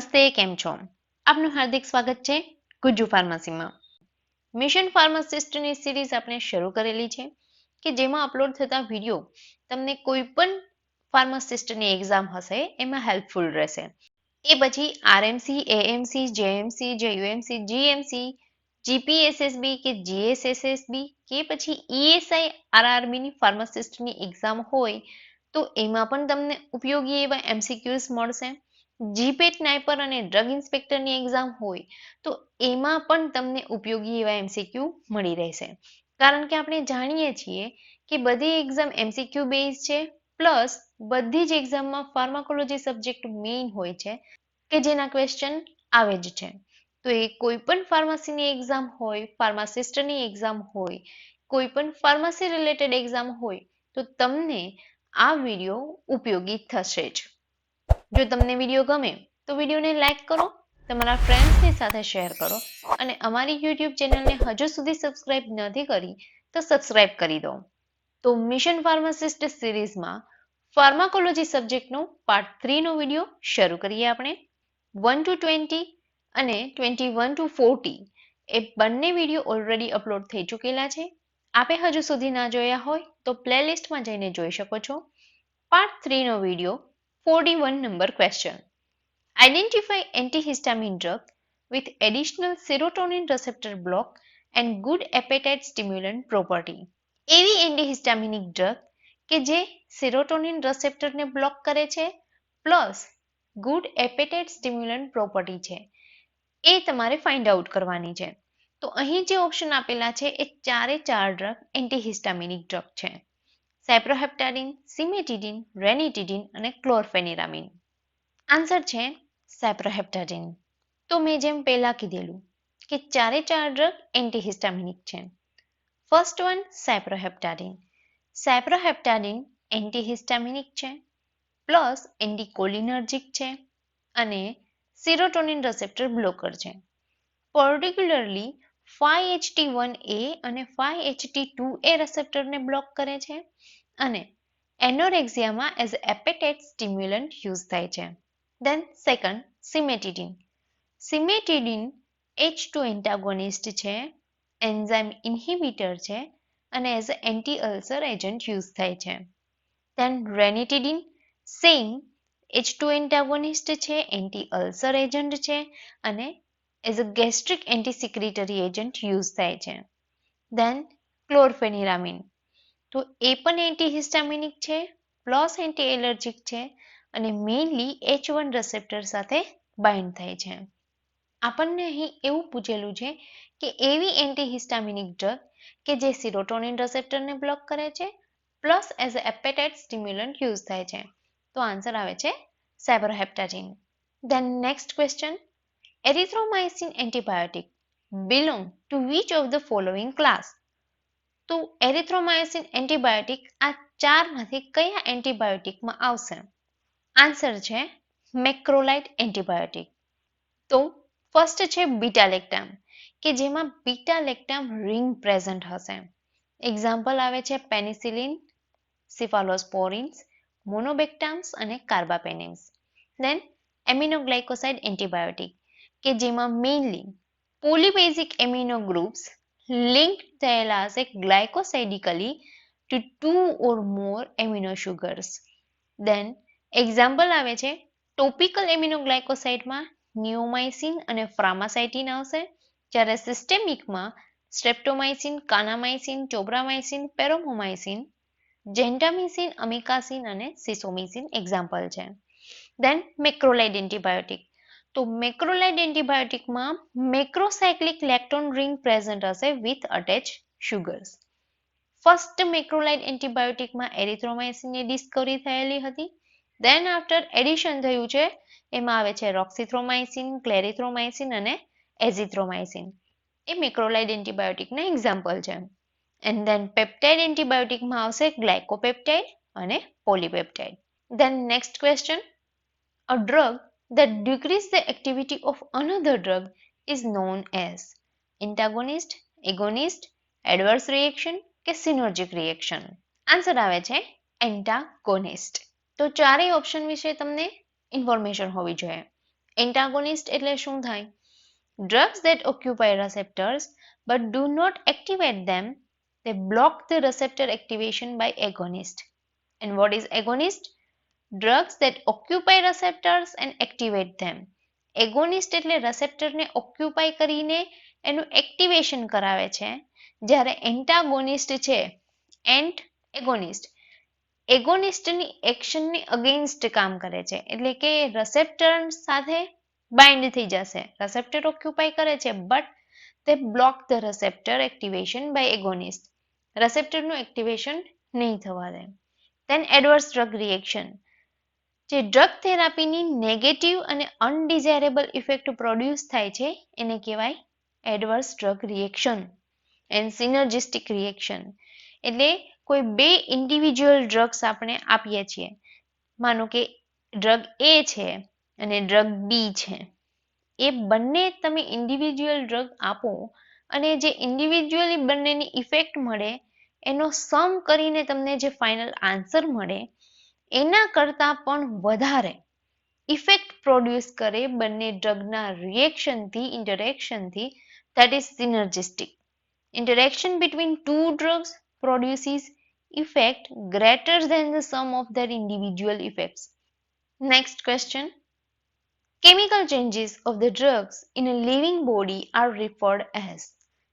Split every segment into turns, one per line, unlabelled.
નમસ્તે, કેમ છો? આપનું હાર્દિક સ્વાગત છે ગુજ્જુ ફાર્મસીમાં. મિશન ફાર્માસિસ્ટની સિરીઝ આપણે શરૂ કરેલી છે કે જેમાં અપલોડ થતા વીડિયો તમને કોઈ પણ ફાર્માસિસ્ટની એક્ઝામ હશે, એમાં હેલ્પફુલ રહેશે. એ પછી RMC, AMC, JMC, JUMC, GMC, GPSSB કે જીએસએસએસબી કે પછી ઈએસઆઈ, આરઆરબીની ફાર્માસિસ્ટની એક્ઝામ હોય તો એમાં પણ તમને ઉપયોગી એવા એમસીક્યુઝ મળશે. જીપેટ નાઇપર અને ડ્રગ ઇન્સ્પેક્ટરની એક્ઝામ હોય તો એમાં પણ તમને ઉપયોગી એવા એમસીક્યુ મળી રહેશે. કારણ કે આપણે જાણીએ છીએ કે બધી એક્ઝામ એમસીક્યુ બેઝ છે, પ્લસ બધી જ એક્ઝામમાં ફાર્માકોલોજી સબ્જેક્ટ મેઇન હોય છે કે જેના ક્વેશ્ચન આવે જ છે. તો એ કોઈ પણ ફાર્મસીની એક્ઝામ હોય ફાર્માસિસ્ટની એક્ઝામ હોય, કોઈ પણ ફાર્મસી રિલેટેડ એક્ઝામ હોય તો તમને આ વીડિયો ઉપયોગી થશે જ. જો તમને વીડિયો ગમે, તો વિડીયોને લાઇક કરો, તમારા ફ્રેન્ડ્સની સાથે શેર કરો અને અમારી યુટ્યુબ ચેનલને હજુ સુધી સબસ્ક્રાઇબ નથી કરી, તો સબસ્ક્રાઇબ કરી દો. તો મિશન ફાર્માસિસ્ટ સિરીઝમાં ફાર્માકોલોજી સબ્જેક્ટનો પાર્ટ થ્રીનો વીડિયો શરૂ કરીએ આપણે. વન ટુ ટ્વેન્ટી અને ટ્વેન્ટી વન ટુ ફોર્ટી એ બંને વીડિયો ઓલરેડી અપલોડ થઈ ચૂકેલા છે. આપે હજુ સુધી ના જોયા હોય, તો પ્લેલિસ્ટમાં જઈને જોઈ શકો છો. Part થ્રીનો video forty one number question antihistamine drug with additional serotonin receptor block and good appetite stimulant property. એવી એન્ટીહિસ્ટામિનિક ડ્રગ કે જે સેરોટોનિન રિસેપ્ટરને બ્લોક કરે છે plus good appetite stimulant property છે. એ તમારે ફાઇન્ડ આઉટ કરવાની છે. તો અહીં જે ઓપ્શન આપેલા છે, એ ચારે ચાર ડ્રગ એન્ટીહિસ્ટામિનિક ડ્રગ છે. સાયપ્રોહેપ્ટાડિન સિમેટિડિન, રેનિટિડિન અને ક્લોરફેનિરામિન. આન્સર છે સેપ્રોહેપ્ટાડિન તો મેં જેમ પહેલા કીધેલું કે ચારે ચાર ડ્રગ એન્ટીહિસ્ટામિનિક છે. ફર્સ્ટ વન સેપ્રોહેપ્ટાડિન સાયપ્રોહેપ્ટાડિન એન્ટીહિસ્ટામિનિક છે, પ્લસ એન્ટીકોલિનર્જિક છે અને સિરોટોનિન રિસેપ્ટર બ્લોકર છે. Particularly five HT one A અને ફાઇવ એચટી ટુ એ રિસેપ્ટરને બ્લોક કરે છે અને એનોરેક્સિયામાં એઝ એપેટાઇટ સ્ટિમ્યુલન્ટ યુઝ થાય છે. Then second cimetidine cimetidine H two antagonist છે એન્ઝાઇમ ઇન્હિબિટર છે અને as anti ulcer agent use થાય છે. Then ranitidine same H two antagonist છે એન્ટી અલ્સર એજન્ટ છે અને as a gastric antisecretory agent use થાય છે. દેન ક્લોરફેનિરામિન તો એ પણ એન્ટીહિસ્ટામિનિક છે પ્લસ એન્ટી એલર્જીક છે, અને મેઇનલી એચ વન રિસેપ્ટર સાથે બાઇન્ડ થાય છે. આપણને અહીં એવું પૂછેલું છે કે એવી એન્ટીહિસ્ટામિનિક ડ્રગ કે જે સિરોટોનિન રિસેપ્ટરને બ્લોક કરે છે plus as a appetite stimulant use થાય છે. તો આન્સર આવે છે cyproheptadine then next question erythromycin antibiotic belong to which of the following class તો એરિથ્રોમાઇસિન એન્ટીબાયોટિક આ ચારમાંથી કયા એન્ટીબાયોટિકમાં આવશે? આન્સર છે મેક્રોલાઇટ એન્ટીબાયોટિક તો ફર્સ્ટ છે બીટાલેક્ટામ કે જેમાં બીટાલેક્ટામ રિંગ પ્રેઝન્ટ હશે. એક્ઝામ્પલ આવે છે પેનિસિલિન સિફાલોસ્પોરિન્સ મોનોબેક્ટામ્સ અને કાર્બાપેનિમ્સ દેન એમિનોગ્લાયકોસાઇડ એન્ટીબાયોટિક કે જેમાં mainly polybasic amino groups link થયેલા હશે glycosidically to two or more amino sugars then example આવે છે ટોપિકલ એમિનો ગ્લાયકોસાઇડમાં નિયોમાઇસિન અને ફ્રામાસાઇટિન આવશે, જ્યારે સિસ્ટેમિકમાં સ્ટ્રેપ્ટોમાઇસિન કાનામાઇસિન ચોબ્રામાઇસિન પેરોમોમાઇસિન જેન્ટામિસિન અમિકાસિન અને સિસોમિસિન એક્ઝામ્પલ છે. દેન મેક્રોલાઇડ એન્ટીબાયોટિક તો મેક્રોલાઇડ એન્ટીબાયોટિકમાં મેક્રોસાયક્લિક લેક્ટોન રિંગ પ્રેઝન્ટ હશે with attach sugars first macrolide એન્ટીબાયોટિકમાં એરિથ્રોમાઇસિનની ડિસ્કવરી થયેલી હતી. દેન આફ્ટર એડિશન થયું છે, એમાં આવે છે રોક્સિથ્રોમાઇસિન ક્લેરિથ્રોમાઇસિન અને એઝિથ્રોમાઇસિન એ મેક્રોલાઇડ એન્ટીબાયોટિકના એક્ઝામ્પલ છે. એન્ડ દેન પેપ્ટાઇડ એન્ટીબાયોટિકમાં આવશે ગ્લાયકોપેપ્ટાઇડ અને polypeptide then next question a drug that decrease the activity of another drug is known as antagonist, agonist, adverse reaction કે synergic reaction. આન્સર આવે છે એન્ટાગોનિસ્ટ તો ચારેય ઓપ્શન વિશે તમને ઇન્ફોર્મેશન હોવી જોઈએ એન્ટાગોનિસ્ટ એટલે શું થાય drugs that occupy receptors but do not activate them they block the receptor activation by agonist and what is agonist drugs that occupy receptors and activate them એગોનિસ્ટ એટલે receptorને occupy કરીને એનું એક્ટિવેશન કરાવે છે જ્યારે એન્ટાગોનિસ્ટ છે એન્ટ એગોનિસ્ટ એગોનિસ્ટની એક્શનની અગેન્સ્ટ કામ કરે છે એટલે કે receptor સાથે બાઇન્ડ થઈ જશે receptor occupy કરે છે બટ તે block the receptor activation by agonist receptor નું એક્ટિવેશન નહીં થવા દે then adverse drug reaction જે ડ્રગ થેરાપીની નેગેટિવ અને અનડિઝાયરેબલ ઇફેક્ટ પ્રોડ્યુસ થાય છે, એને કહેવાય adverse drug reaction and synergistic reaction એટલે કોઈ બે ઇન્ડિવિજ્યુઅલ ડ્રગ્સ આપણે આપીએ છીએ. માનો કે ડ્રગ એ છે અને ડ્રગ બી છે. એ બંને તમે ઇન્ડિવિજ્યુઅલ ડ્રગ આપો અને જે ઇન્ડિવિજ્યુઅલી બંનેની ઇફેક્ટ મળે, એનો સમ કરીને તમને જે ફાઇનલ આન્સર મળે એના કરતાં પણ વધારે ઇફેક્ટ પ્રોડ્યુસ કરે બંને ડ્રગના રિએક્શનથી ઇન્ટરેક્શનથી that is synergistic. Interaction between two drugs produces effect greater than the sum of their individual effects. Next question. Chemical changes of the drugs in a living body are referred as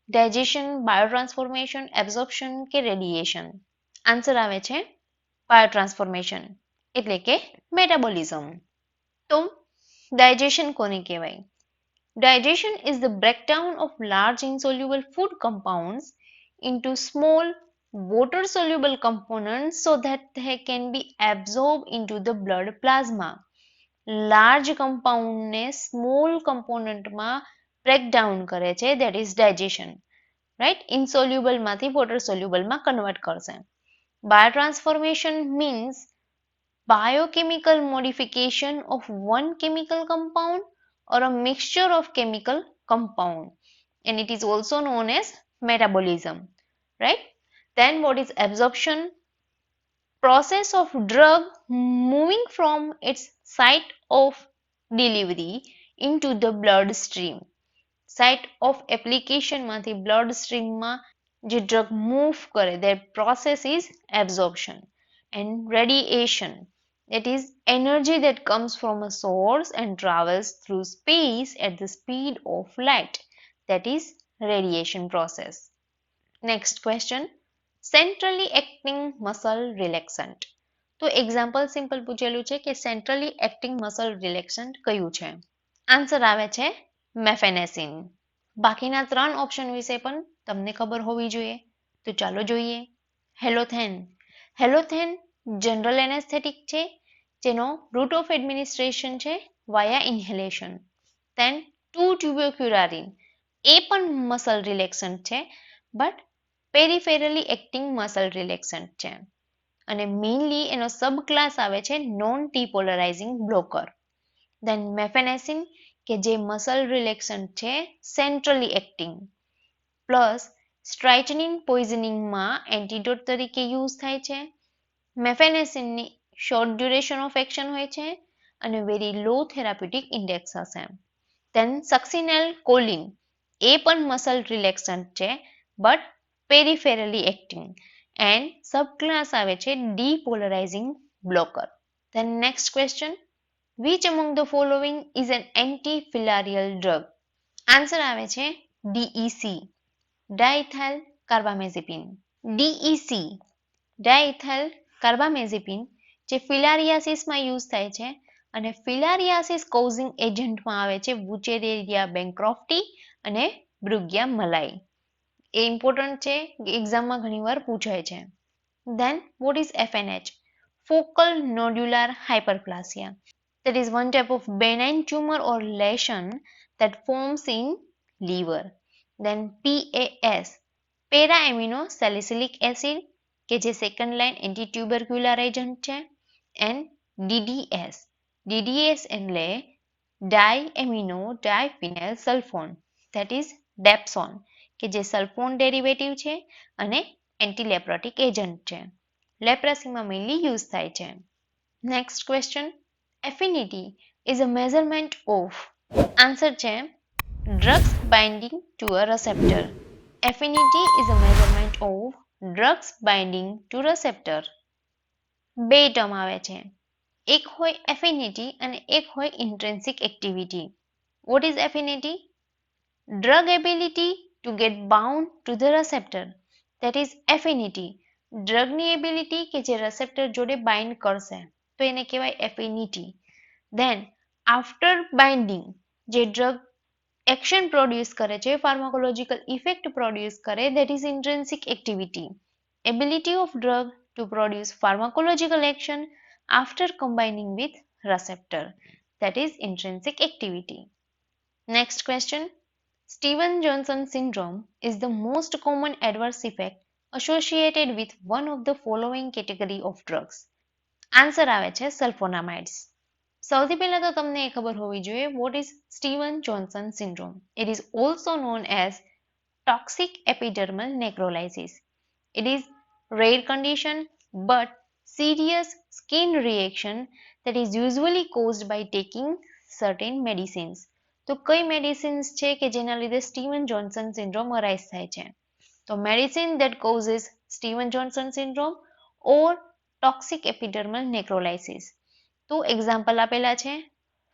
digestion, biotransformation, absorption કે radiation. Answer આવે છે બાયોટ્રાન્સફોર્મેશન એટલે કે metabolism તો digestion કોને કહેવાય Digestion is the breakdown of large insoluble food compounds into small water soluble components so that they can be absorbed into the blood plasma. Large કમ્પાઉન્ડને small કમ્પોનન્ટમાં breakdown કરે છે દેટ ઇઝ ડાયજેશન રાઈટ ઇન્સોલ્યુબલમાંથી water સોલ્યુબલમાં convert કરશે biotransformation means biochemical modification of one chemical compound or a mixture of chemical compound and it is also known as metabolism right then what is absorption process of drug moving from its site of delivery into the blood stream site of application માંથી blood stream માં જે drug move કરે that process is absorption and radiation it is energy that comes from a source and travels through space at the speed of light that is radiation process next question centrally acting muscle relaxant તો example simple પૂછેલું છે કે centrally acting muscle રિલેક્સન્ટ કયું છે answer આવે છે મેફેનેસિન બાકીના ત્રણ ઓપ્શન વિશે પણ તમને ખબર હોવી જોઈએ? તો ચાલો જોઈએ. હેલોથેન હેલોથેન જનરલ એનેસ્થેટિક છે, જેનો રૂટ ઓફ એડમિનિસ્ટ્રેશન છે via inhalation then two tubocurarine એ પણ મસલ રિલેક્સન્ટ છે but peripherally acting muscle relaxant છે. અને મેઇનલી એનો સબ ક્લાસ આવે છે નોન ટીપોલરાઇઝિંગ બ્લોકર દેન મેફેનેસિન કે જે મસલ રિલેક્સન્ટ છે સેન્ટ્રલી એક્ટિંગ પ્લસ સ્ટ્રાઇચનિન પોઈઝનિંગમાં એન્ટીડોટ તરીકે યુઝ થાય છે. મેફેનેસિનની શોર્ટ ડ્યુરેશન ઓફ એક્શન હોય છે અને વેરી લો થેરાપ્યુટિક ઇન્ડેક્સ હશે. દેન સક્સિનેલ કોલિન એ પણ મસલ રિલેક્સન્ટ છે, but peripherally acting and subclass આવે છે depolarizing blocker. Then next question which among the following is an anti filarial drug answer આવે છે ડીઈસી ડાઇથાઇલ કાર્બામેઝેપિન ડીઈસી ડાઇથાઇલ કાર્બામેઝેપિન જે ફિલારિયાસિસમાં use થાય છે અને ફિલારિયાસિસ કોઝિંગ એજન્ટમાં આવે છે વુચેરેરિયા બેન્ક્રોફ્ટી અને બ્રુગિયા મલાઈ એ ઇમ્પોર્ટન્ટ છે એક્ઝામમાં ઘણીવાર પૂછાય છે. Then what is FNH focal nodular hyperplasia that is one type of benign tumor or lesion that forms in liver. Then PAS para amino salicylic acid, કે જે second line anti tubercular agent છે and DDS DDS એટલે di amino diphenyl sulfone that is dapsone કે જે સલ્ફોન derivative છે અને એન્ટીલેપ્રોટિક agent છે. લેપ્રસીમાં mainly use થાય છે. Next question affinity is a measurement of answer છે drugs binding to a receptor. Affinity is a measurement of drugs binding to receptor. બે term આવે છે એક હોય એફિનિટી અને એક હોય intrinsic activity what is affinity drug ability to get bound to the receptor that is affinity ડ્રગની ability કે જે receptor જોડે બાઇન્ડ કરશે તો એને કહેવાય એફિનિટી ધેન આફ્ટર બાઇન્ડિંગ જે ડ્રગ એક્શન પ્રોડ્યુસ કરે છે ફાર્માકોલોજીકલ ઇફેક્ટ પ્રોડ્યુસ કરે that is intrinsic activity ability of drug to produce pharmacological action after combining with receptor that is intrinsic activity next question Steven Johnson syndrome is the most common adverse effect associated with one of the following category of drugs. Answer આવે છે સલ્ફોનામાઇડ્સ સૌથી પહેલા તો તમને એ ખબર હોવી જોઈએ what is Steven Johnson syndrome it is also known as toxic epidermal necrolysis it is rare condition but serious skin reaction that is usually caused by taking certain medicines. તો કઈ મેડિસિન્સ છે કે જેના લીધે સ્ટીવન જોન્સન સિન્ડ્રોમ અરાઇઝ થાય છે? તો medicine that causes Steven Johnson syndrome or toxic epidermal necrolysis તો એક્ઝામ્પલ આપેલા છે.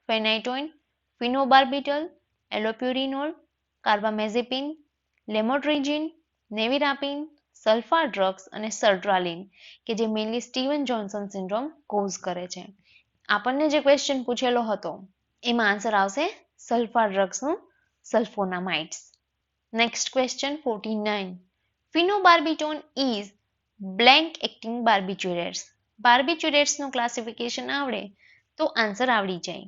ફેનાઇટોઇન ફિનોબાર્બિટલ એલોપ્યુરિનોલ કાર્બામેઝેપિન લેમોટ્રિજિન નેવિરાપિન સલ્ફા ડ્રગ્સ અને સર્ટ્રાલિન કે જે mainly Steven Johnson syndrome cause કરે છે. આપણને જે ક્વેશ્ચન પૂછેલો હતો, એમાં આન્સર આવશે sulfa ડ્રગ્સનું sulfonamides next question forty nine phenobarbitone is blank acting barbiturates બાર્બિચ્યુરેટ્સનું classification આવડે, તો આન્સર આવડી જાય.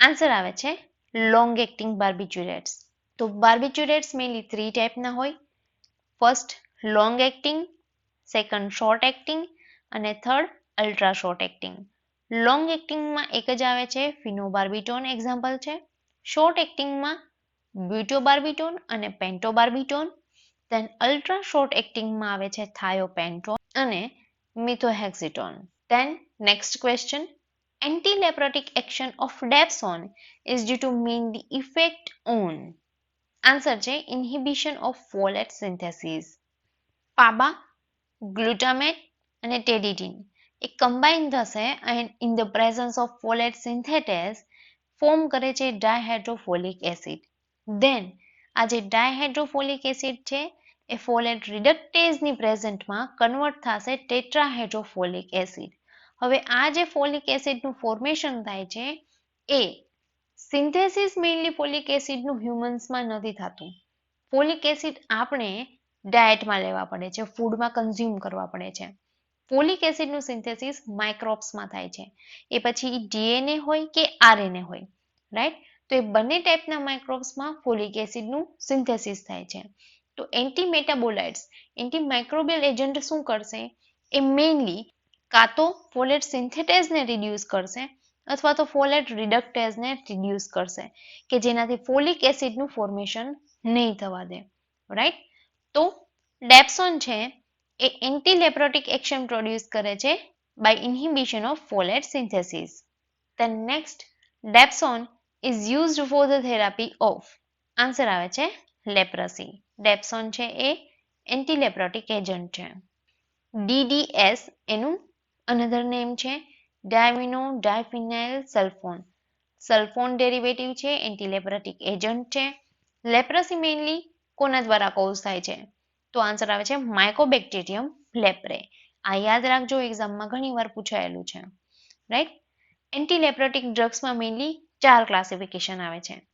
આન્સર આવે છે લોંગ એક્ટિંગ બાર્બીચ્યુરેટ્સ તો બાર્બીચ્યુરેટ્સ મેઇનલી થ્રી ટાઈપના હોય. First long acting second short acting અને third ultra short acting long એક્ટિંગમાં એક જ આવે છે ફિનોબાર્બિટોન એક્ઝામ્પલ છે. શોર્ટ એક્ટિંગમાં બ્યુટોબાર્બિટોન અને પેન્ટોબાર્બિટોન દેન અલ્ટ્રા શોર્ટ એક્ટિંગમાં આવે છે થાયોપેન્ટોન અને methohexitone then next question antileprotic action of dapsone is due to the effect on. Answer છે inhibition of folate synthesis PABA glutamate અને ટેડિટીન એ કમ્બાઇન થશે and in the presence of folate synthetase form કરે છે ડાયહાઇડ્રોફોલિક acid than આ જે ડાયહાઇડ્રોફોલિક acid છે એ ફોલેટ રિડક્ટેઝની પ્રેઝન્ટમાં કન્વર્ટ થશે ટેટ્રાહેડ્રોફોલિક એસિડ હવે આ જે ફોલિક એસિડનું ફોર્મેશન થાય છે, એ સિન્થેસિસ મેઇનલી ફોલિક એસિડનું હ્યુમન્સમાં નથી થતું. ફોલિક એસિડ આપણે ડાયટમાં લેવા પડે છે ફૂડમાં કન્ઝ્યુમ કરવા પડે છે. ફોલિક એસિડનું સિન્થેસિસ માઇક્રોબ્સમાં થાય છે. એ પછી ડીએનએ હોય કે આરએનએ હોય રાઈટ તો એ બંને ટાઈપના માઇક્રોબ્સમાં ફોલિક એસિડનું સિન્થેસિસ થાય છે. તો anti metabolites anti microbial agent શું કરશે? એ મેઇનલી કાં તો ફોલેટ સિન્થેટેઝને રિડ્યુસ કરશે અથવા તો ફોલેટ રિડક્ટેઝને રિડ્યુસ કરશે કે જેનાથી ફોલિક એસિડનું ફોર્મેશન નહીં થવા દે. રાઈટ તો ડેપ્સોન છે એ એન્ટીલેપ્રોટિક એક્શન પ્રોડ્યુસ કરે છે by inhibition of folate synthesis then next dapsone is used for the therapy of answer આવે છે? લેપ્રસી ડેપ્સોન છે એ એન્ટીલેપ્રોટિક એજન્ટ છે. ડીડીએસ એનું અનધર નેમ છે ડાયમિનો ડાયફિનાઇલ સલ્ફોન. સલ્ફોન ડેરિવેટિવ છે, એન્ટીલેપ્રોટિક એજન્ટ છે. લેપ્રસી મેઇનલી કોના દ્વારા કોઝ થાય છે? તો આન્સર આવે છે માઇકોબેક્ટેરિયમ લેપ્રે આ યાદ રાખજો એક્ઝામમાં ઘણી વાર પૂછાયેલું છે. રાઈટ એન્ટીલેપ્રોટિક ડ્રગ્સમાં મેઇનલી ચાર ક્લાસિફિકેશન આવે છે.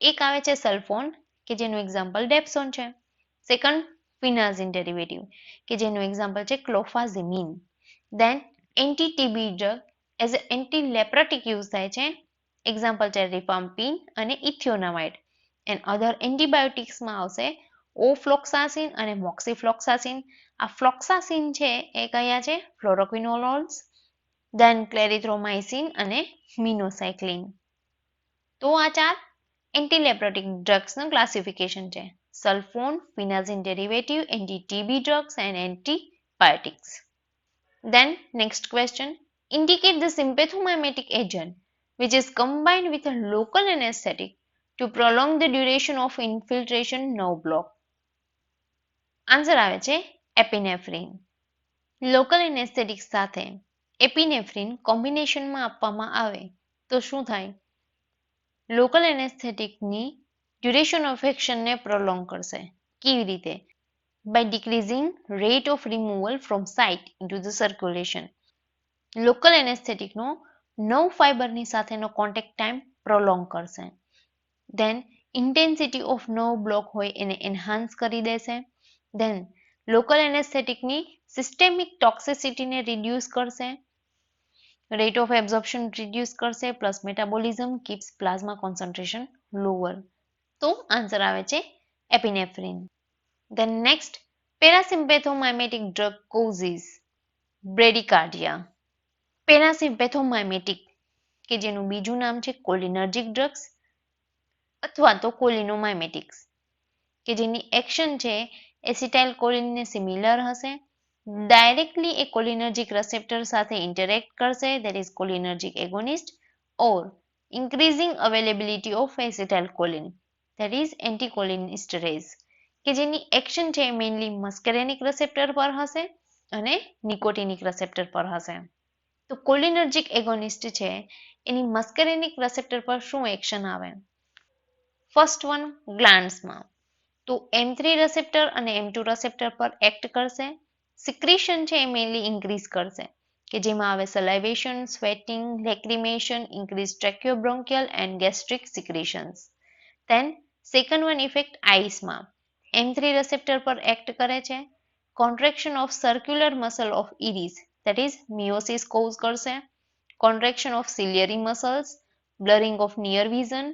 એક આવે છે સલ્ફોન કે જેનું એક્ઝામ્પલ ડેપ્સોન છે. સેકન્ડ ફિનાઝિન ડેરિવેટિવ કે જેનું એક્ઝામ્પલ છે clofazimine then anti TB drug as anti leprotic use થાય છે. એક્ઝામ્પલ છે રિપામ્પિન અને ઇથિયોનામાઇડ એન્ડ અધર એન્ટીબાયોટિક્સમાં આવશે ઓફ્લોક્સાસિન અને મોક્સીફ્લોક્સાસિન આ ફ્લોક્સાસિન છે એ કયા છે? ફ્લોરોક્વિનોલોલ્સ દેન ક્લેરિથ્રોમાઇસિન અને મિનોસાઇક્લિન તો આ ચાર એન્ટીલેપ્રોટિક ડ્રગ્સનું ક્લાસિફિકેશન છે sulfone phenazine derivative anti TB drugs and antibiotics Then next question indicate the sympathomimetic agent which is combined with a local anesthetic to prolong the duration of infiltration nerve block. Answer આવે છે એપિનેફ્રિન local anaesthetic સાથે એપિનેફ્રિન કોમ્બિનેશનમાં આપવામાં આવે તો શું થાય local એનેસ્થેટિકની duration of એક્શનને પ્રોલોંગ કરશે. કેવી રીતે? By decreasing rate of removal from site into the circulation local એનેસ્થેટિકનો nerve ફાઇબરની સાથેનો કોન્ટેક્ટ ટાઈમ પ્રોલોંગ કરશે. Then intensity of nerve block હોય એને એન્હાન્સ કરી દેશે. ધેન લોકલ એનેસ્થેટિકની સિસ્ટેમિક ટોક્સિસિટીને રિડ્યુસ કરશે. રેટ ઓફ એબ્ઝોર્પ્શન રિડ્યુસ કરશે plus metabolism keeps plasma concentration lower તો આન્સર આવે છે epinephrine Then next, parasympathomimic drug causes bradycardia. Parasympathomimic કે જેનું બીજું નામ છે કોલિનર્જિક ડ્રગ્સ અથવા તો કોલિનોમાઇમેટિક્સ કે જેની એક્શન છે એસિટાઇલ કોલિનને સિમિલર હશે. ડાયરેક્ટલી એ કોલિનર્જિક રસેપ્ટર સાથે ઇન્ટરેક્ટ કરશે. That is cholinergic agonist or increasing availability of acetylcholine. That is anticholinesterase, કે જેની એક્શન છે મેઇનલી મસ્કેરેનિક રસેપ્ટર પર હશે અને નિકોટિનિક રસેપ્ટર પર હશે. તો કોલિનર્જિક એગોનિસ્ટ છે, એની મસ્કેરેનિક રસેપ્ટર પર શું એક્શન આવે? ફર્સ્ટ વન ગ્લાન્ડ્સમાં તો એમ થ્રી રસેપ્ટર અને એમ ટુ રસેપ્ટર પર એક્ટ કરશે. સિક્રેશન છે એ મેઇનલી ઇન્ક્રીઝ કરશે કે જેમાં આવે salivation sweating lacrimation increase tracheobronchial and gastric secretions then second one effect આઈસમાં M three receptor પર એક્ટ કરે છે contraction of circular muscle of iris that is meiosis cause કરશે contraction of ciliary muscles blurring of near vision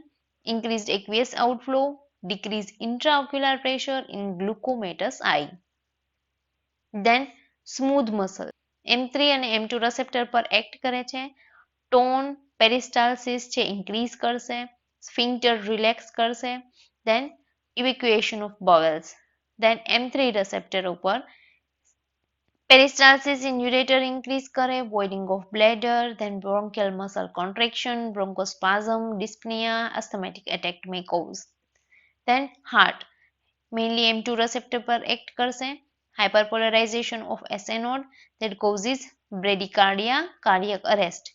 increased aqueous outflow decreased intraocular pressure in glucomatous eye then smooth muscle M3 અને M2 receptor પર act કરે છે tone પેરિસ્ટાલસિસ છે increase કરશે sphincter relax કરશે then evacuation of bowels then M3 receptor ઉપર Peristalsis in ureter increase કરે, voiding of bladder, then bronchial muscle contraction, bronchospasm, dyspnea, asthmatic attack may cause. Then heart, mainly M2 receptor પર act કરશે, hyperpolarization of SA node that causes bradycardia, cardiac arrest,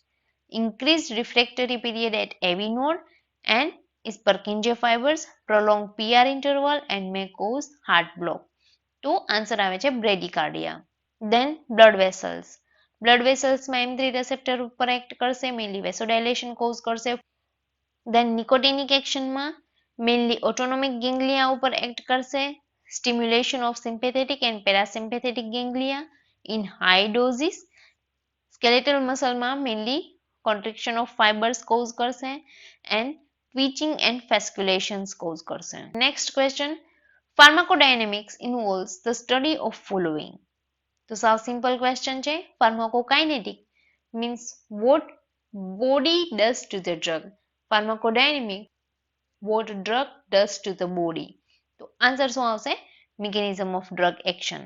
increased refractory period at AV node and is Purkinje fibers, prolonged PR interval and may cause heart block. તો answer આવે છે bradycardia then blood vessels blood વેસલ્સમાં M three receptor ઉપર act કરશે mainly vasodilation cause કરશે then nicotinic એક્શનમાં mainly autonomic ganglia ઉપર act કરશે Stimulation of sympathetic and parasympathetic ganglia in high doses skeletal મસલમાં mainly contraction of fibres cause કરશે and twitching and fasciculations cause કરશે next question Pharmacodynamics involves the study of following. તો સાવ simple question છે pharmacokinetic means what body does to the drug pharmacodynamic what drug does to the body તો answer શું આવશે? Mechanism of drug action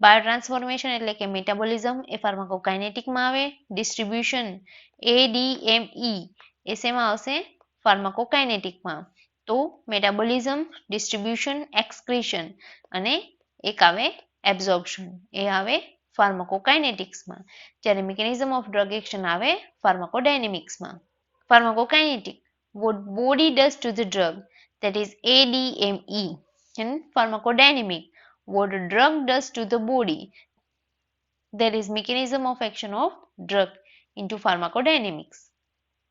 biotransformation એટલે કે metabolism એ ફાર્માકોકાઇનેટિકમાં આવે. Distribution એ D M ઈ એ શેમાં આવશે? ફાર્માકોકાઇનેટિકમાં તો મેટાબોલિઝમ ડિસ્ટ્રીબ્યુશન એક્સક્રીશન અને એક આવે એબ્ઝોર્પ્શન એ આવે ફાર્માકોકાઇનેટિક્સમાં જ્યારે મિકેનિઝમ ઓફ ડ્રગ એક્શન આવે ફાર્માકોડાયનેમિક્સમાં pharmacokinetic what body does to the drug that is ADME and pharmacodynamic what drug does to the body that is mechanism of action of drug into pharmacodynamics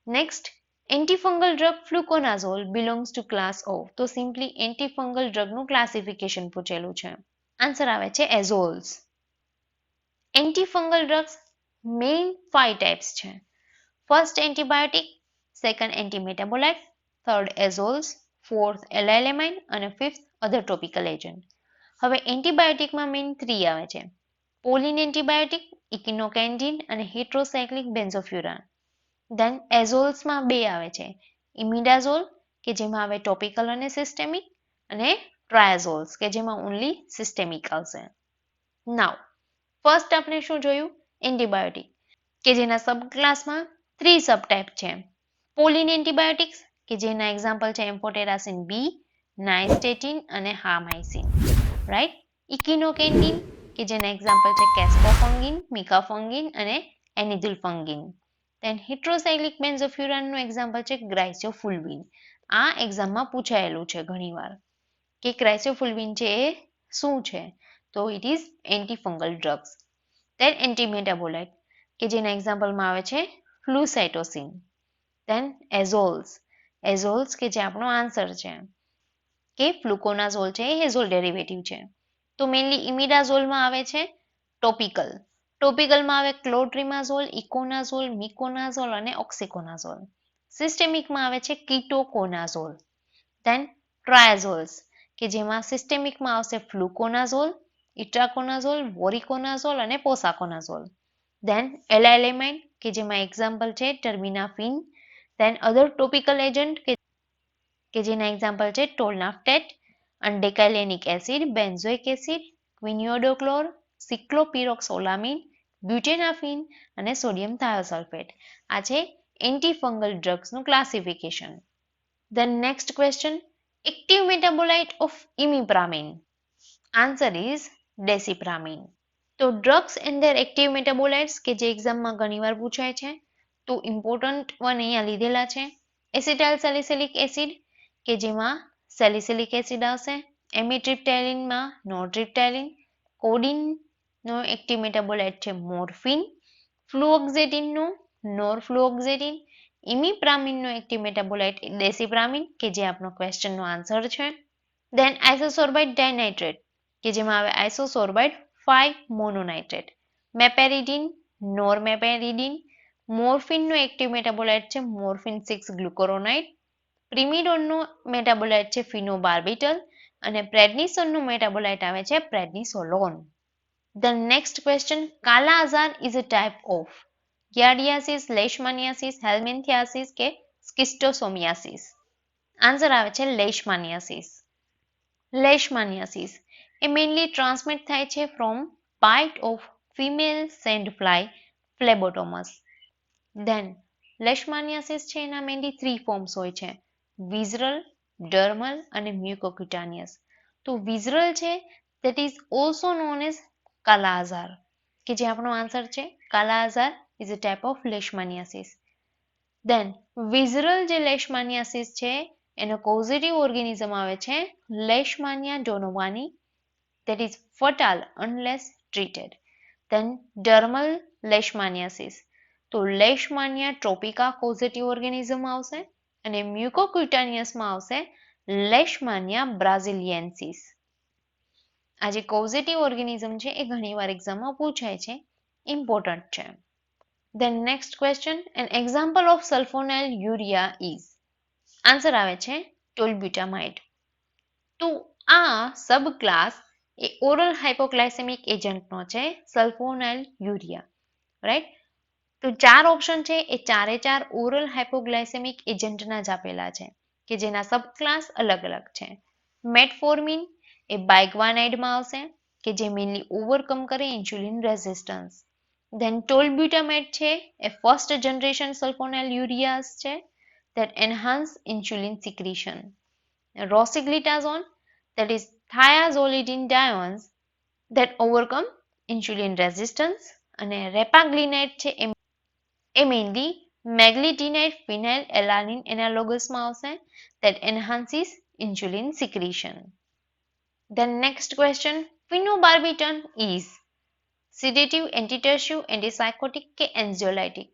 next antifungal drug fluconazole belongs to class of તો simply antifungal drug નું classification પૂછેલું છે answer આવે છે azoles antifungal drugs main five types છે first antibiotic second antimetabolite third azoles fourth allylamine અને fifth other topical agent હવે એન્ટીબાયોટિકમાં main three આવે છે. પોલિન એન્ટીબાયોટિક ઇકિનોકેન્ડિન અને હેટ્રોસાયક્લિક બેન્ઝોફ્યુરાન ધેન એઝોલ્સમાં બે આવે છે. ઇમિડાઝોલ કે જેમાં આવે ટોપિકલ અને સિસ્ટેમિક અને ટ્રાયાઝોલ્સ કે જેમાં ઓનલી સિસ્ટેમિક આવશે. નાવ ફર્સ્ટ આપણે શું જોયું? એન્ટીબાયોટિક કે જેના સબ ક્લાસમાં થ્રી સબ ટાઈપ છે. પોલિન એન્ટીબાયોટિક્સ કે જેના એક્ઝામ્પલ છે એમ્ફોટેરાસિન બી નાઇસ્ટેટિન અને હામાઇસિન રાઈટ ઇકિનોકેન્ડિન કે જેના એક્ઝામ્પલ છે કેસ્કોફંગિન મિકાફંગિન અને એનિધુલફંગિન. દેન હિટ્રોસાયલિક બેન્ઝોફ્યુરાનનું એક્ઝામ્પલ છે ગ્રાઇસોફુલવિન આ એક્ઝામમાં પૂછાયેલું છે ઘણીવાર કે ક્રાઇસોફુલવિન છે એ શું છે? તો it is antifungal drugs then antimetabolite કે જેના એક્ઝામ્પલમાં આવે છે ફ્લુસાઇટોસિન દેન એઝોલ્સ એઝોલ્સ કે જે આપણો આન્સર છે. કે ફ્લુકોનાઝોલ છે, એ હેઝોલ ડેરિવેટિવ છે. તો મેઇનલી ઇમિડાઝોલમાં આવે છે ટોપિકલ. ટોપિકલમાં આવે ક્લોટ્રિમાઝોલ ઇકોનાઝોલ, મિકોનાઝોલ અને ઓક્સિકોનાઝોલ. સિસ્ટેમિકમાં આવે છે કિટોકોનાઝોલ. ધેન ટ્રાયાઝોલ્સ, કે જેમાં સિસ્ટેમિકમાં આવશે ફ્લુકોનાઝોલ, ઇટ્રાકોનાઝોલ, વોરિકોનાઝોલ અને પોસાકોનાઝોલ. ધેન એલાઇલેમાઇન કે જેમાં એક્ઝામ્પલ છે, terbinafine. Then other topical agent કે કે જેના એક્ઝામ્પલ છે tolnaftate undecylenic acid benzoic acid quiniodochlor ciclopirox olamine butenafine અને સોડિયમ થાયોસલ્ફેટ આ છે antifungal ડ્રગ્સનું classification then next question active metabolite of imipramine answer is desipramine તો drugs and their active metabolites કે જે એક્ઝામમાં ઘણીવાર પૂછાય છે, તો ઇમ્પોર્ટન્ટ વન અહીંયા લીધેલા છે. એસિટાઇલ સેલિસિલિક એસિડ કે જેમાં સેલિસિલિક એસિડ આવશે એમિટ્રિપ્ટેલિનમાં નોટ્રિપ્ટેલિન કોડિનનો એક્ટિવ મેટાબોલાઇટ છે મોર્ફિન, ફ્લુઓક્ઝેટિનનું નોરફ્લુઓક્ઝેટિન, ઇમિપ્રામિનનો એક્ટિવ મેટાબોલાઇટ ડેસિપ્રામિન, કે જે આપણો ક્વેશ્ચનનો આન્સર છે. દેન આઇસોસોર્બાઇડ ડાયનાઇટ્રેટ કે જેમાં આવે isosorbide five mononitrate meperidine normeperidine મોર્ફિનનો active metabolite છે, મોર્ફિન સિક્સ ગ્લુકોરોનાઇડ પ્રિમિડોનનો મેટાબોલાઇટ છે ફિનોબાર્બિટલ અને પ્રેડનિસોનનું મેટાબોલાઇટ આવે છે પ્રેડનિસોલોન. The next question kala azar is a type of giardiasis leishmaniasis helminthiasis કે સ્કિસ્ટોસોમિયાસિસ આન્સર આવે છે લેશમાનિયાસિસ લેશમાનિયાસિસ એ મેઇનલી ટ્રાન્સમિટ થાય છે from bite of female sand fly phlebotomus then leishmaniasis છે એના મેઇનલી થ્રી ફોર્મ્સ હોય છે. વિઝરલ ડર્મલ અને મ્યુકોક્યુટાનિયસ તો વિઝરલ છે that is also known as kala azar કે જે આપણો આન્સર છે kala azar is a type of leishmaniasis then visceral જે લેશમાનિયાસિસ છે, એનો કોઝિટિવ ઓર્ગેનિઝમ આવે છે Leishmania donovani that is fatal unless treated then dermal leishmaniasis તો લેશમાનિયા ટ્રોપિકા કોઝિટિવ ઓર્ગેનિઝમ આવશે અને મ્યુકોક્યુટાનિયસમાં આવશે લેશમાનિયા બ્રાઝિલિયન્સિસ આ જે કોઝેટિવ ઓર્ગેનિઝમ છે, એ ઘણીવાર એક્ઝામમાં પૂછાય છે ઇમ્પોર્ટન્ટ છે. Then next question an example of sulfonyl urea is answer આવે છે ટોલબ્યુટામાઇડ તો આ સબ ક્લાસ એ ઓરલ હાઇપોગ્લાયસેમિક એજન્ટનો છે સલ્ફોનાઇલ યુરિયા રાઈટ તો ચાર ઓપ્શન છે એ ચારે ચાર ઓરલ હાઇપોગ્લાયસેમિક એજન્ટના જ આપેલા છે કે જેના સબ ક્લાસ અલગ અલગ છે. મેટફોર્મિન એ બાઇગ્વાનાઇડમાં આવશે કે જે મેઇનલી ઓવરકમ કરે ઇન્સ્યુલિન રેઝિસ્ટન્સ ધેન ટોલબ્યુટામેટ છે એ ફર્સ્ટ જનરેશન સલ્ફોનાઇલ યુરિયાસ છે that insulin secretion rosiglitazone Rosiglitazone, is thiazolidine diones that overcome insulin resistance અને રેપાગ્લિનેટ છે એ એ મેઇનલી મેગ્લિટિનાઇટ ફિનાઇલ એલાનિન એનાલોગસમાં આવશે that enhances insulin secretion. The next question, phenobarbital is sedative, antitussive, antipsychotic કે anxiolytic?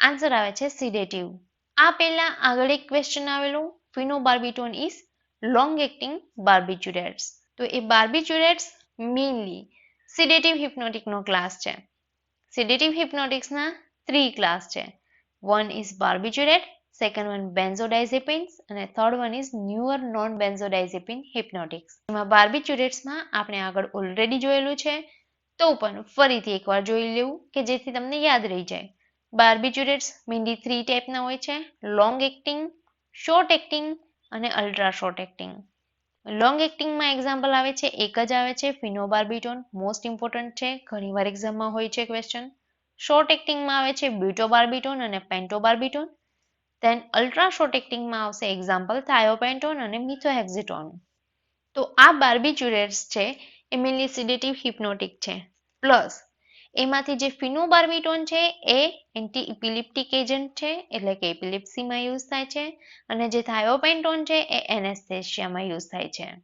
Answer આવે છે sedative. આ પહેલા આગળ એક ક્વેશ્ચન આવેલું phenobarbitone is long acting barbiturates તો એ બાર્બિચ્યુરેટ્સ મેઇનલી સિડેટિવ હિપ્નોટિકનો ક્લાસ છે સિડેટિવ હિપ્નોટિક્સના થ્રી ક્લાસ છે. One is barbiturate second one benzodiazepines અને third one is newer non benzodiazepine hypnotics એમાં બાર્બિચ્યુરેટ્સમાં આપણે આગળ ઓલરેડી જોયેલું છે. તો પણ ફરીથી એકવાર જોઈ લેવું કે જેથી તમને યાદ રહી જાય. બાર્બિચ્યુરેટ્સ મિન્ડી થ્રી ટાઈપના હોય છે. લોંગ એક્ટિંગ શોર્ટ એક્ટિંગ અને અલ્ટ્રા શોર્ટ એક્ટિંગ લોંગ એક્ટિંગમાં એક્ઝામ્પલ આવે છે. એક જ આવે છે. ફિનોબાર્બિટોન મોસ્ટ ઇમ્પોર્ટન્ટ છે. ઘણીવાર એક્ઝામમાં હોય છે ક્વેશ્ચન શોર્ટ એક્ટિંગમાં આવે છે બ્યુટોબાર્બિટોન અને પેન્ટોબાર્બિટોન. દેન અલ્ટ્રા શોર્ટ એક્ટિંગમાં આવશે એક્ઝામ્પલ થાયોપેન્ટોન અને મિથોહેક્ઝિટોન. તો આ બાર્બિચ્યુરેટ્સ છે, એ મેનલી સિડેટિવ હિપ્નોટિક છે. પ્લસ એમાંથી જે ફિનોબાર્બિટોન છે, એ એન્ટી ઇપિલિપ્ટિક એજન્ટ છે, એટલે કે એપિલિપ્સીમાં યુઝ થાય છે. અને જે થાયોપેન્ટોન છે, એ એનેસ્થેશિયામાં યુઝ થાય છે.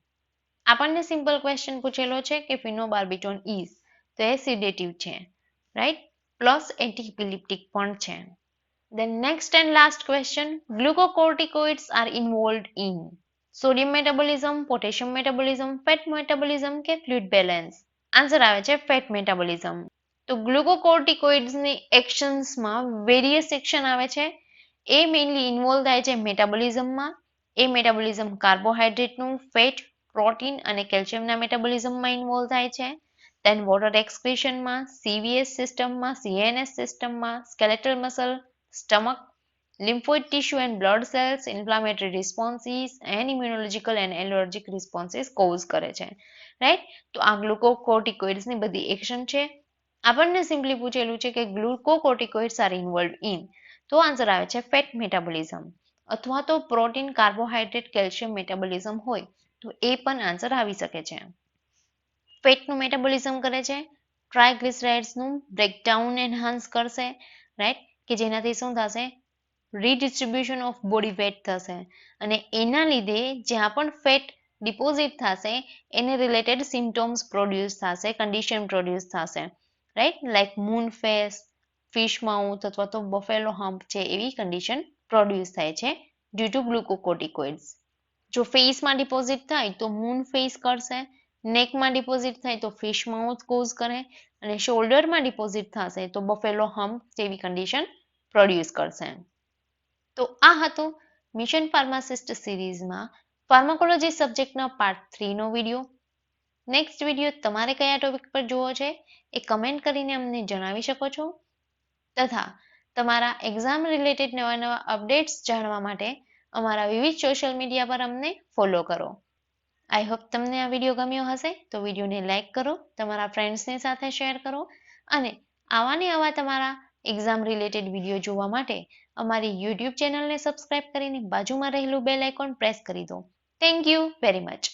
આપણને સિમ્પલ ક્વેશ્ચન પૂછેલો છે કે ફિનોબાર્બિટોન ઇઝ તો એ સિડેટિવ છે. રાઈટ પ્લસ એન્ટીપિલિપ્ટિક પણ છે. Then next and last question, glucocorticoids are involved in sodium metabolism, potassium metabolism, fat metabolism કે fluid balance. આન્સર આવે છે ફેટ મેટાબોલિઝમ તો ગ્લુકોકોર્ટિકોઇડ્સની એક્શન્સમાં વેરિયસ એક્શન આવે છે. એ મેઇનલી ઇન્વોલ્વ થાય છે મેટાબોલિઝમમાં એ મેટાબોલિઝમ કાર્બોહાઈડ્રેટનું ફેટ પ્રોટીન અને કેલ્શિયમના મેટાબોલિઝમમાં ઇન્વોલ્વ થાય છે. દેન વોટર એક્સક્રીશનમાં સીવીએસ સિસ્ટમમાં સીએનએસ સિસ્ટમમાં skeletal muscle stomach, lymphoid tissue and blood cells, inflammatory responses and immunological and allergic responses cause કરે છે. રાઈટ તો આ ગ્લુકોકોર્ટિકોઇડ્સની બધી એક્શન છે. આપણને સિમ્પલી પૂછેલું છે કે ગ્લુકોકોર્ટિકોઇડ્સ આર ઇન્વોલ્વ ઇન તો આન્સર આવે છે ફેટ મેટાબોલિઝમ અથવા તો પ્રોટીન કાર્બોહાઈડ્રેટ કેલ્શિયમ મેટાબોલિઝમ હોય. તો એ પણ આન્સર આવી શકે છે. ફેટનું મેટાબોલિઝમ કરે છે ટ્રાયગ્લિસરાઇડ્સનું બ્રેકડાઉન એન્હાન્સ કરશે રાઈટ કે જેનાથી શું થશે? રીડિસ્ટ્રીબ્યુશન ઓફ બોડી વેટ થશે. અને એના લીધે જ્યાં પણ ફેટ ડિપોઝિટ થશે, એને રિલેટેડ સિમ્ટોમ્સ પ્રોડ્યુસ થશે કન્ડિશન પ્રોડ્યુસ થશે right like moon face fish mouth અથવા તો બફેલો હમ્પ છે, એવી કન્ડિશન પ્રોડ્યુસ થાય છે ડ્યુ ટુ ગ્લુકોકોટિકોઇડ્સ જો ફેસમાં ડિપોઝિટ થાય તો મૂન ફેસ કરશે નેકમાં ડિપોઝિટ થાય તો ફિશ માઉથ કોઝ કરે અને શોલ્ડરમાં ડિપોઝિટ થશે તો બફેલો હમ્પ જેવી કન્ડિશન પ્રોડ્યુસ કરશે. તો આ હતું મિશન ફાર્માસિસ્ટ સિરીઝમાં ફાર્માકોલોજી સબ્જેક્ટના પાર્ટ થ્રીનો વીડિયો નેક્સ્ટ વીડિયો તમારે કયા ટોપિક પર જોવો છે એ કમેન્ટ કરીને અમને જણાવી શકો છો. તથા તમારા એક્ઝામ રિલેટેડ નવા નવા અપડેટ્સ જાણવા માટે અમારા વિવિધ સોશિયલ મીડિયા પર અમને ફોલો કરો. આઈ હોપ તમને આ વીડિયો ગમ્યો હશે. તો વિડીયોને લાઇક કરો, તમારા ફ્રેન્ડ્સની સાથે શેર કરો અને આવા ને આવા તમારા એક્ઝામ રિલેટેડ વીડિયો જોવા માટે અમારી યુટ્યુબ ચેનલને સબસ્ક્રાઇબ કરીને બાજુમાં રહેલું બેલ આઇકોન પ્રેસ કરી દો. Thank you very much